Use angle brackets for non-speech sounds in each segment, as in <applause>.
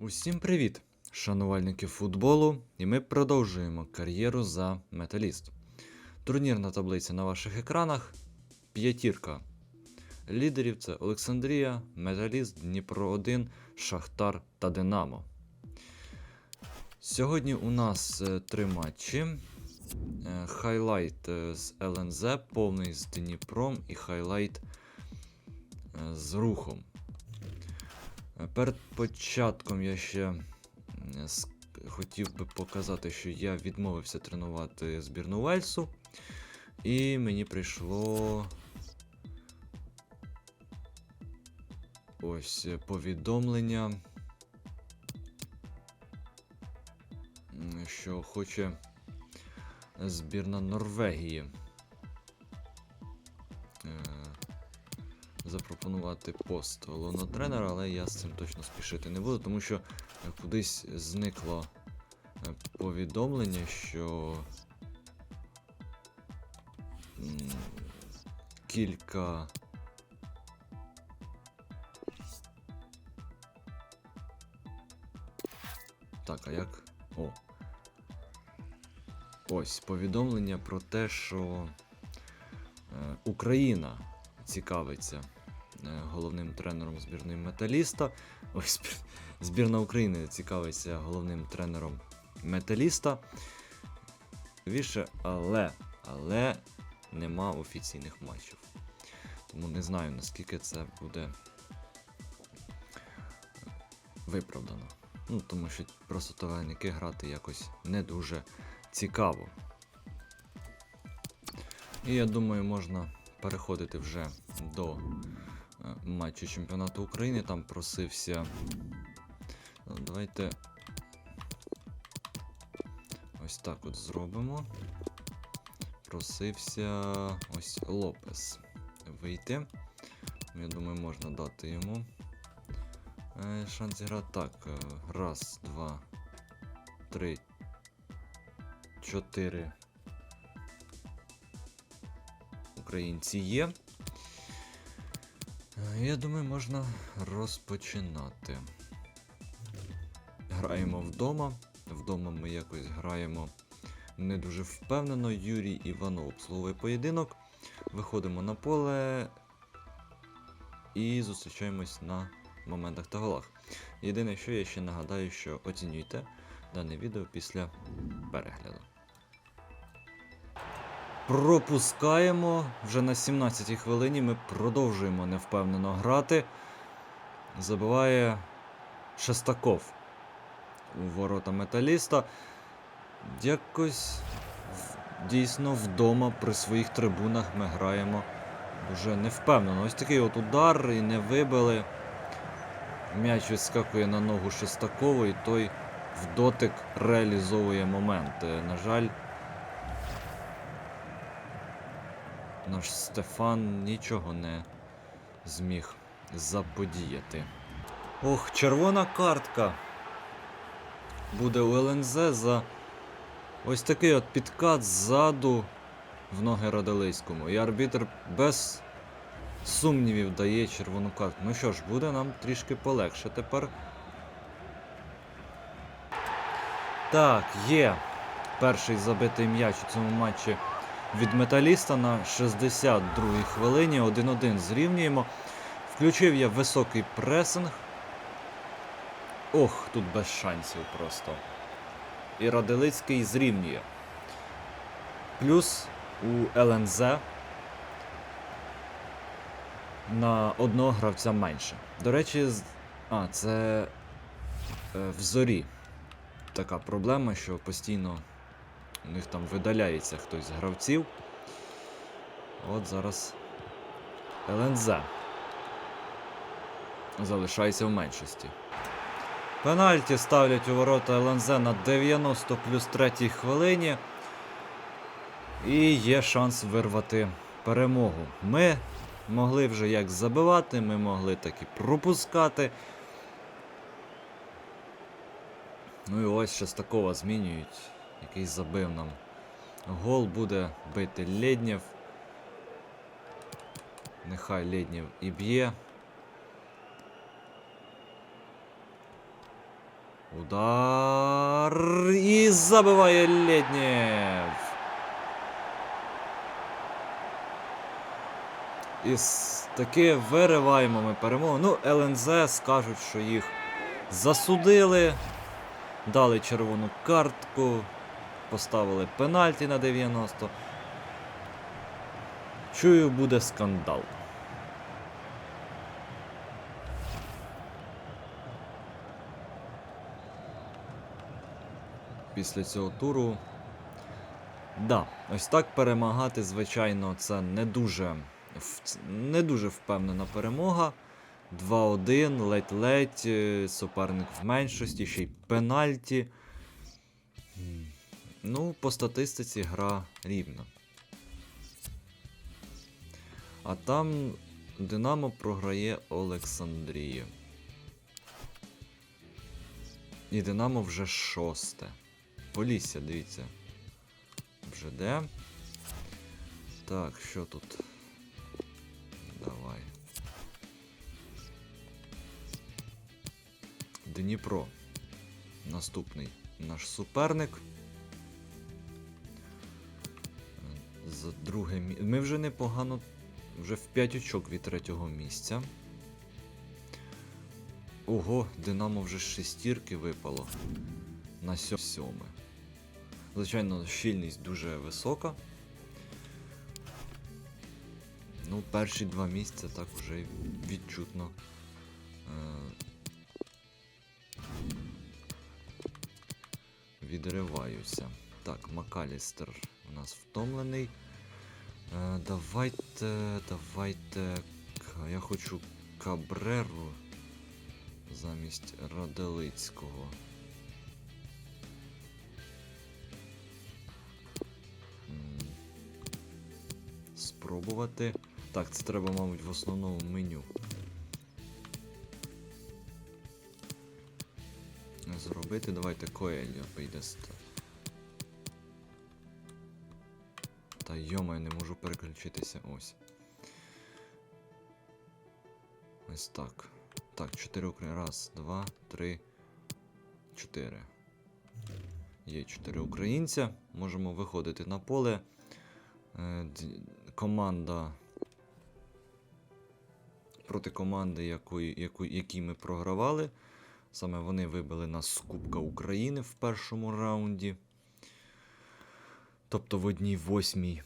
Усім привіт, шанувальники футболу, і ми продовжуємо кар'єру за металіст. Турнірна таблиця на ваших екранах. П'ятірка лідерів це Олександрія, Металіст, Дніпро 1, Шахтар та Динамо. Сьогодні у нас е, три матчі. Е, Хайлайт е, з ЛНЗ, повний з Дніпром і хайлайт з рухом. Перед початком я ще хотів би показати, що я відмовився тренувати збірну Вельсу. І мені прийшло ось повідомлення, що хоче збірна Норвегії запропонувати пост головного тренера, але я з цим точно спішити не буду, тому що е, кудись зникло е, повідомлення, що кілька. Так, а як? О. Ось повідомлення про те, що е, Україна цікавиться головним тренером збірної металіста. Ой, збір- збірна України цікавиться головним тренером металіста. Але, але нема офіційних матчів. Тому не знаю, наскільки це буде виправдано. Ну, тому що просто товарники грати якось не дуже цікаво. І я думаю, можна переходити вже до е, матчу чемпіонату України. Там просився. Ну, Давайте ось так от зробимо. Просився ось Лопес вийти. Я думаю, можна дати йому е, шанс зіграти. Так, е, раз, два, три, чотири. Українці є. Е, Я думаю, можна розпочинати. Граємо вдома. Вдома ми якось граємо не дуже впевнено. Юрій Іванов обслуговує поєдинок. Виходимо на поле і зустрічаємось на моментах та голах. Єдине, що я ще нагадаю, що оцінюйте дане відео після перегляду. Пропускаємо. Вже на 17-й хвилині ми продовжуємо невпевнено грати. Забиває Шестаков у ворота металіста. Якось дійсно вдома при своїх трибунах ми граємо дуже невпевнено. Ось такий от удар і не вибили. М'яч відскакує на ногу Шестакову, і той в дотик реалізовує момент. На жаль, наш Стефан нічого не зміг заподіяти. Ох, червона картка. Буде у ЛНЗ за ось такий от підкат ззаду в ноги Радилейському. І арбітр без сумнівів дає червону картку. Ну що ж, буде нам трішки полегше тепер. Так, є перший забитий м'яч у цьому матчі від металіста на 62-й хвилині. 1-1 зрівнюємо. Включив я високий пресинг. Ох, тут без шансів просто. І Радилицький зрівнює. Плюс у ЛНЗ на одного гравця менше. До речі, а, це е, в зорі така проблема, що постійно у них там видаляється хтось з гравців. От зараз ЛНЗ залишається в меншості. Пенальті ставлять у ворота ЛНЗ на 90 плюс 3 хвилині. І є шанс вирвати перемогу. Ми могли вже як забивати, ми могли так і пропускати. Ну і ось Шестакова змінюють, який забив нам. Гол буде бити Леднєв. Нехай Леднєв і б'є. Удар. І забиває Лєднєв. І таки вириваємо ми перемогу. Ну, ЛНЗ скажуть, що їх засудили, дали червону картку, поставили пенальті на 90. Чую, буде скандал. Після цього туру. Да, ось так перемагати, звичайно, це не дуже, не дуже впевнена перемога. 2-1, ледь-ледь, е, суперник в меншості, ще й пенальті. Ну, по статистиці гра рівна. А там Динамо програє Олександрію. І Динамо вже шосте. Полісся, дивіться. Вже де. Так, що тут? Давай. Дніпро. Наступний наш суперник. За друге місце. Ми вже непогано. Вже в 5 очок від третього місця. Ого, Динамо вже шестірки випало на сьо- сьоме. Звичайно, щільність дуже висока. Ну, перші два місця так вже відчутно. Е- відриваюся. Так, Макалістер у нас втомлений. Е, давайте, давайте. Я хочу Кабреру замість Раделицького. Спробувати. Так, це треба, мабуть, в основному меню. Зробити. Давайте Коельо піде. ст- Та йома, я не можу переключитися. Ось. Ось так. Так, чотири України. Раз, два, три, чотири. Є чотири українця. Можемо виходити на поле. Е, Команда. Проти команди, якої, яку, якій ми програвали. Саме вони вибили нас з Кубка України в першому раунді. Тобто в одній восьмій.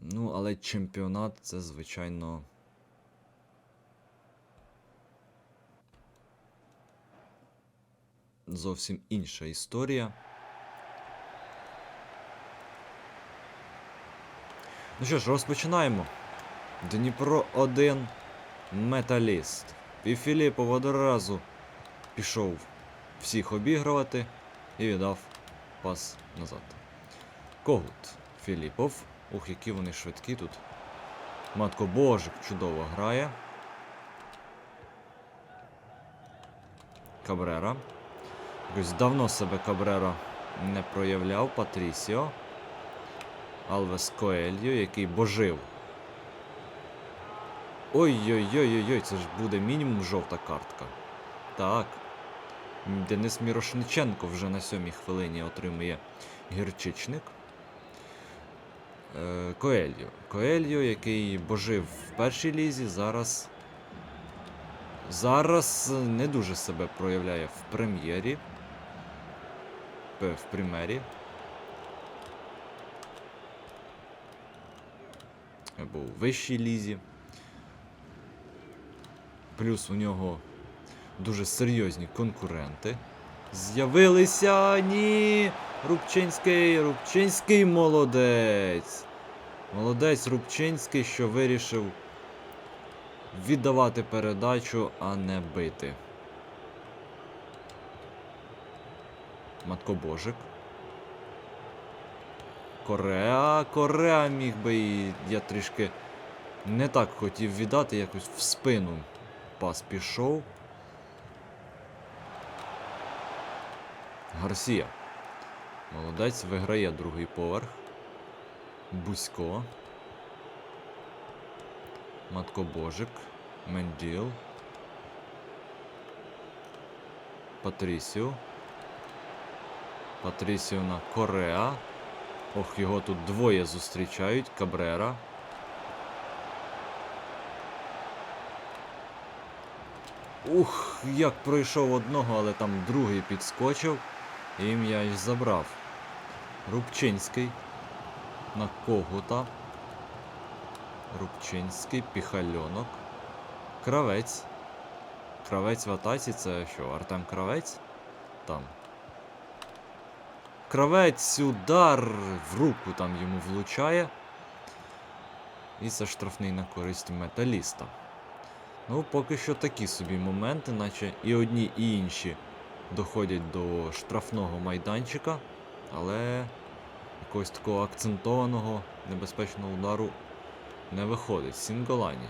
Ну, але чемпіонат це, звичайно. Зовсім інша історія. Ну що ж, розпочинаємо. Дніпро 1. Металіст. І Філіпов одразу пішов всіх обігрувати і віддав пас назад. Когут. Філіпов. Ух, які вони швидкі тут. Матко Божик чудово грає. Кабрера. Якось давно себе Кабрера не проявляв. Патрісіо. Алвес Коельо, який божив. Ой-ой-ой-ой-ой, це ж буде мінімум жовта картка. Так. Денис Мірошниченко вже на сьомій хвилині отримує гірчичник. Коельо. Коельо, який божив в першій лізі, зараз. Зараз не дуже себе проявляє в прем'єрі. В примері. Або у вищій лізі. Плюс у нього дуже серйозні конкуренти. З'явилися ні. Рубчинський, Рубчинський молодець. Молодець Рубчинський, що вирішив віддавати передачу, а не бити. Маткобожик. Кореа, Кореа міг би і я трішки не так хотів віддати, якось в спину пас пішов. Гарсія. Молодець виграє другий поверх. Бузько. Маткобожик. Менділ. Патрісіо. Патрісіо на Кореа. Ох, його тут двоє зустрічають. Кабрера. Ух, як пройшов одного, але там другий підскочив і м'яч забрав. Рубчинський на Когута. Рубчинський, піхальонок. Кравець. Кравець в атаці це що, Артем Кравець? Там. Кравець, удар в руку там йому влучає. І це штрафний на користь металіста. Ну, поки що такі собі моменти, наче і одні, і інші доходять до штрафного майданчика, але якогось такого акцентованого небезпечного удару не виходить. Сінголані.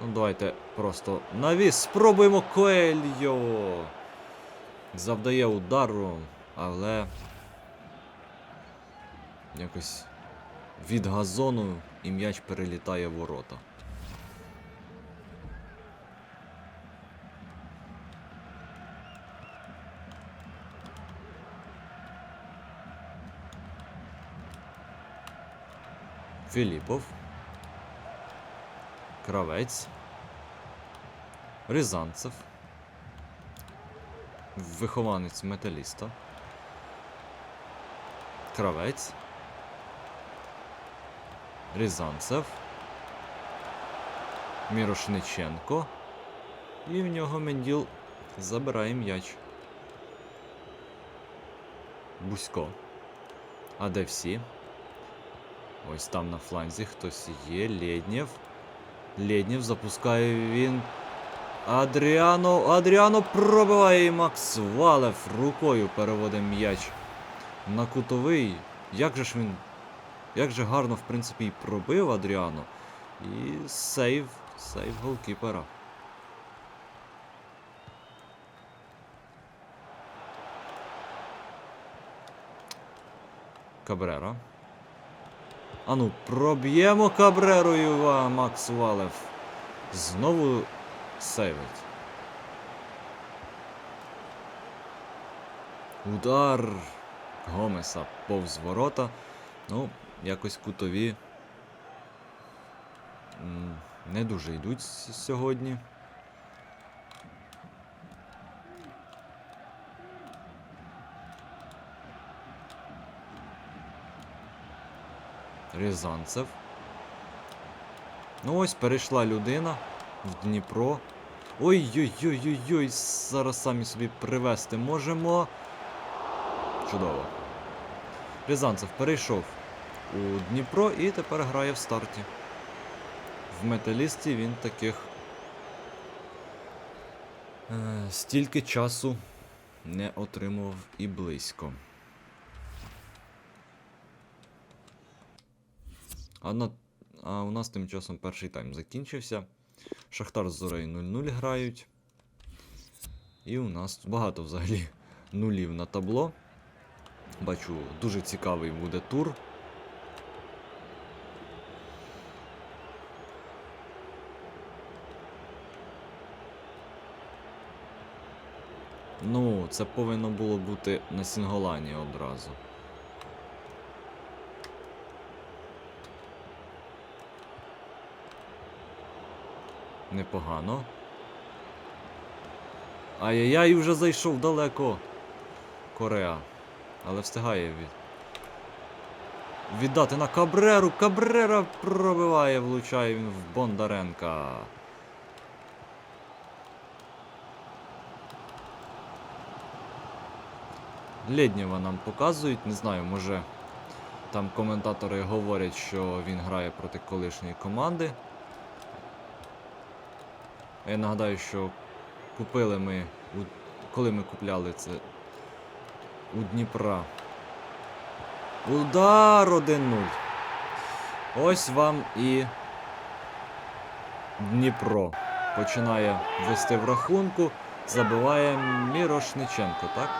Ну, давайте просто навіс. Спробуємо Коельо. Завдає удару, але якось від газону і м'яч перелітає ворота. Філіпов. Кравець. Рязанцев. Вихованець металіста. Кравець. Рязанцев. Мірошниченко. І в нього Менділ забирає м'яч. Бусько. А де всі? Ось там на фланзі хтось є. Лєднєв. Лєднєв запускає він. Адріано. Адріано пробиває і Макс Валев рукою переводить м'яч на кутовий. Як же ж він. Як же гарно, в принципі, і пробив Адріано. І сейв. Сейв голкіпера. Кабрера. Ану, проб'ємо Кабрерою, Макс Валев. Знову сейвить. Удар Гомеса повз ворота. Ну, якось кутові не дуже йдуть сьогодні. Рязанцев. Ну ось перейшла людина в Дніпро. Ой-ой-ой-ой-ой, зараз самі собі привезти можемо. Чудово. Рязанцев перейшов у Дніпро і тепер грає в старті. В металісті він таких е, стільки часу не отримував і близько. А, а у нас тим часом перший тайм закінчився. Шахтар з Зорею 0-0 грають. І у нас багато взагалі <laughs> нулів на табло. Бачу, дуже цікавий буде тур. Ну, це повинно було бути на Сінголані одразу. Непогано. Ай-яй-яй, вже зайшов далеко. Кореа. Але встигає від... віддати на Кабреру. Кабрера пробиває, влучає він в Бондаренка. Лєднєва нам показують, не знаю, може там коментатори говорять, що він грає проти колишньої команди. Я нагадаю, що купили ми, коли ми купляли це у Дніпра. Удар 1-0. Ось вам і Дніпро. Починає вести в рахунку. Забиває Мірошниченко, так?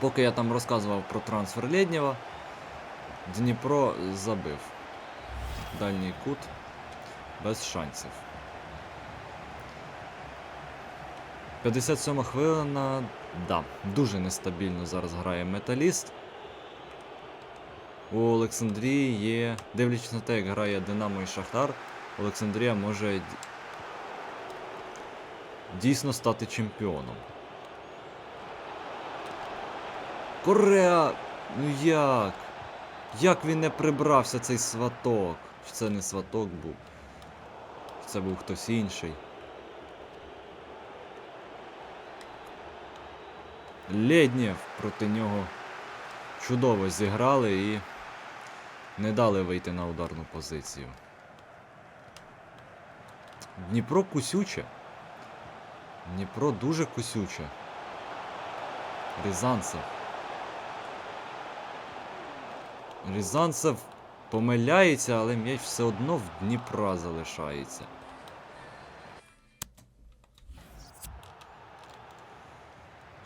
Поки я там розказував про трансфер Лєднєва, Дніпро забив. дальній кут. Без шансів. 57 хвилина. Да, дуже нестабільно зараз грає металіст. У Олександрії є. Дивлячись на те, як грає Динамо і Шахтар, Олександрія може дійсно стати чемпіоном. Кореа! Ну як? Як він не прибрався цей сваток? Чи це не сваток був? Це був хтось інший? Лєднєв проти нього чудово зіграли і не дали вийти на ударну позицію. Дніпро кусюче. Дніпро дуже кусюче. Рязанцев. Рязанцев помиляється, але м'яч все одно в Дніпра залишається.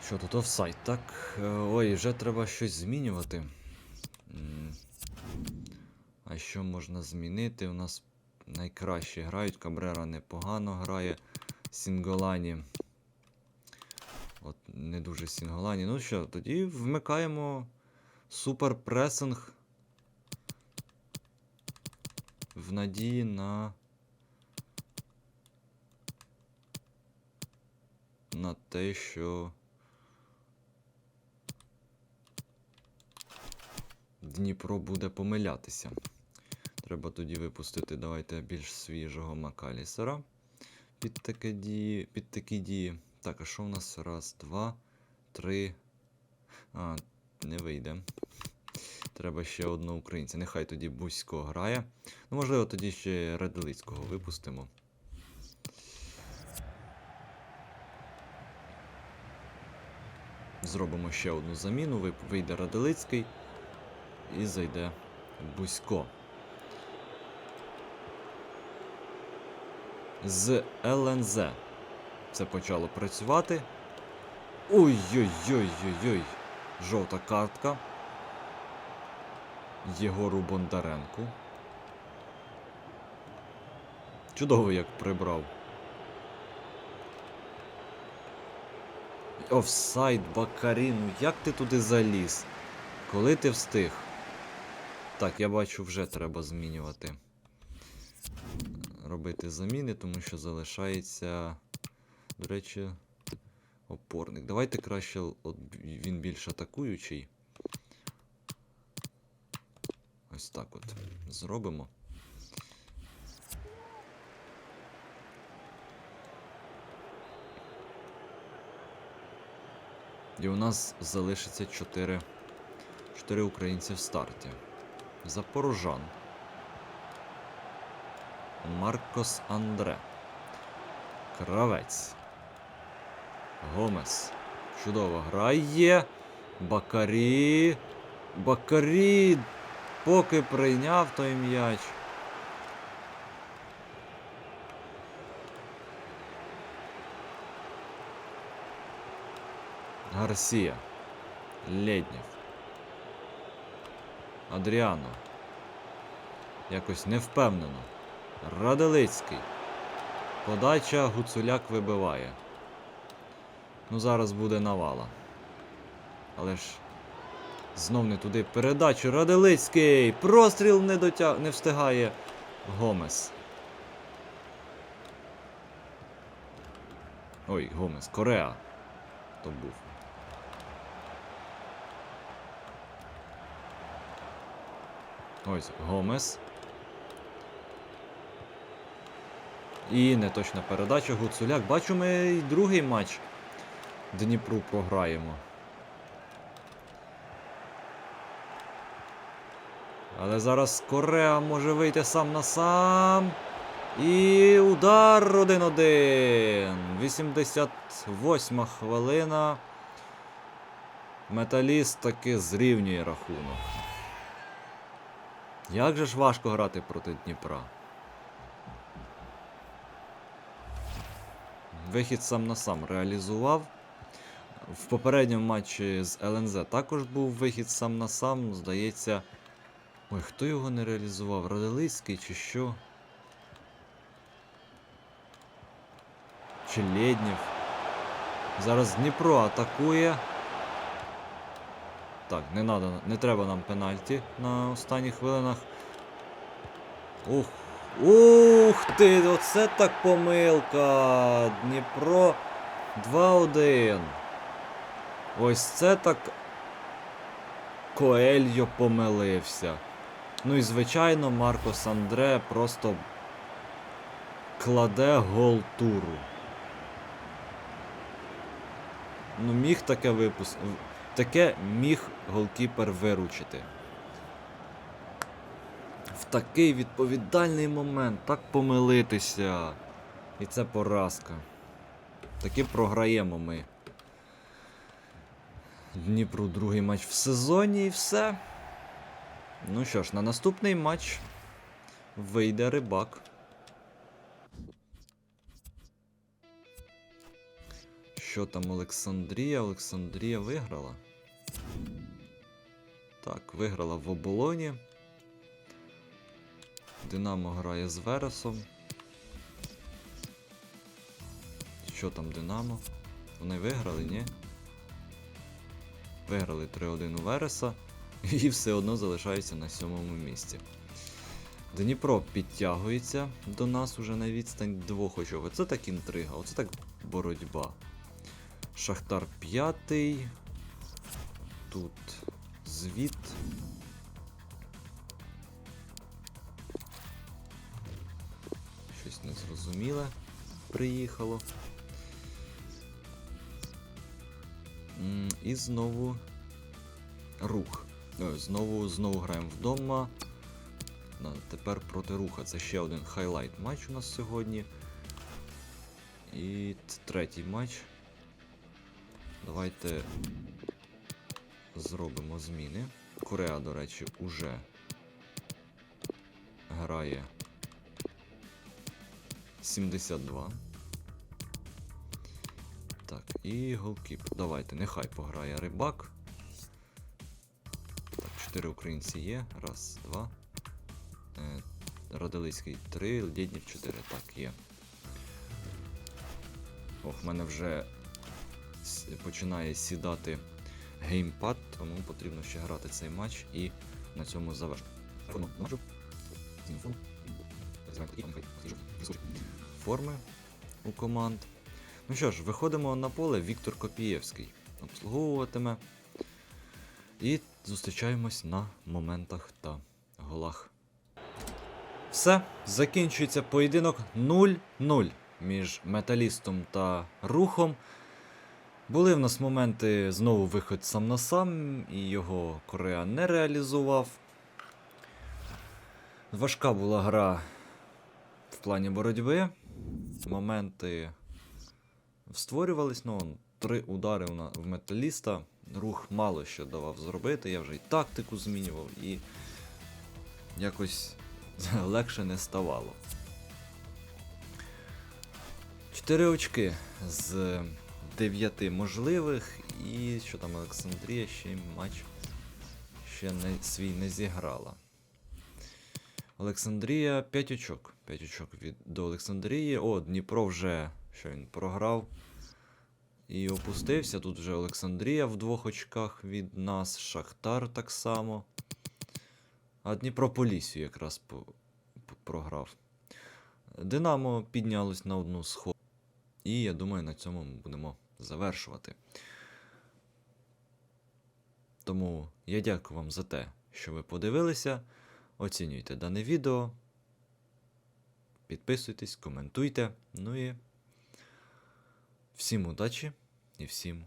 Що тут офсайд? Так. е, Ой, вже треба щось змінювати. А що можна змінити? У нас найкраще грають. Кабрера непогано грає. Сінголані. От не дуже Сінголані. Ну що, тоді вмикаємо суперпресинг. В надії на. На те, що. Дніпро буде помилятися. Треба тоді випустити, давайте більш свіжого Макалісера під такі дії. Під такі дії. Так, а що в нас? Раз, два, три. А, не вийде. Треба ще одного українця. Нехай тоді Бузько грає. Ну, можливо, тоді ще Раделицького випустимо. Зробимо ще одну заміну. Вийде Раделицький і зайде Бузько. З ЛНЗ це почало працювати. Ой-ой-ой-ой-ой. Жовта картка. Єгору Бондаренку. Чудово як прибрав. Офсайд, Бакарі, ну як ти туди заліз? Коли ти встиг? Так, я бачу, вже треба змінювати. Робити заміни, тому що залишається. До речі, опорник. Давайте краще от він більш атакуючий. Ось так от зробимо. І у нас залишиться 4, 4 українці в старті. Запорожан. Маркос Андре. Кравець. Гомес. Чудово грає. Бакарі. Бакарі. Поки прийняв той м'яч. Гарсія. Леднєв. Адріано. Якось невпевнено. Раделицький. Подача Гуцуляк вибиває. Ну, зараз буде навала. Але ж. Знов не туди. Передачу. Раделицький! Простріл не дотя... не встигає. Гомес. Ой, Гомес. Кореа. То був. Ось Гомес. І неточна передача Гуцуляк. Бачу, ми і другий матч Дніпру програємо. Але зараз Кореа може вийти сам на сам. І удар 1-1. 88 хвилина. Металіст таки зрівнює рахунок. Як же ж важко грати проти Дніпра? Вихід сам на сам реалізував. В попередньому матчі з ЛНЗ також був вихід сам на сам. Здається, Ой, хто його не реалізував? Радилицький чи що? Чи Лєднєв? Зараз Дніпро атакує. Так, не надо, не треба нам пенальті на останніх хвилинах. Ух. Ух ти! Оце так помилка! Дніпро 2-1. Ось це так. Коельо помилився. Ну і звичайно, Маркос Андре просто кладе гол туру. Ну, міг таке випуск... Таке міг голкіпер виручити. В такий відповідальний момент так помилитися. І це поразка. Таки програємо ми. Дніпру другий матч в сезоні і все. Ну що ж, на наступний матч вийде рибак. Що там Олександрія? Олександрія виграла. Так, виграла в оболоні. Динамо грає з Вересом. Що там Динамо? Вони виграли, ні? Виграли 3-1 у Вереса і все одно залишаються на сьомому місці. Дніпро підтягується до нас уже на відстань двох очок. Оце так інтрига, оце так боротьба. Шахтар п'ятий. Тут звіт. Щось незрозуміле приїхало. І знову рух. Знову знову граємо вдома. Тепер проти руха. Це ще один хайлайт матч у нас сьогодні. І третій матч. Давайте зробимо зміни. Корея, до речі, уже грає 72. Так, і голкіп. Давайте, нехай пограє рибак. Так, 4 українці є. Раз, два. Е, Радилицький 3, Лєднів 4. Так, є. Ох, в мене вже починає сідати геймпад, тому потрібно ще грати цей матч і на цьому завершити. Форми у команд. Ну що ж, виходимо на поле Віктор Копієвський. Обслуговуватиме. І зустрічаємось на моментах та голах. Все, закінчується поєдинок 0-0 між металістом та рухом. Були в нас моменти знову виход сам на сам, і його Корея не реалізував. Важка була гра в плані боротьби. Моменти створювались, ну, три удари в металіста. Рух мало що давав зробити, я вже і тактику змінював, і якось <laughs> легше не ставало. Чотири очки з дев'яти можливих, і що там Олександрія ще матч ще не, свій не зіграла. Олександрія 5 очок. 5 очок від до Олександрії. О, Дніпро вже що він програв. І опустився. Тут вже Олександрія в двох очках від нас, Шахтар так само. А Дніпро Полісю якраз по, по- програв. Динамо піднялось на одну сход. І я думаю, на цьому ми будемо завершувати. Тому я дякую вам за те, що ви подивилися. Оцінюйте дане відео. Підписуйтесь, коментуйте. Ну і всім удачі і всім.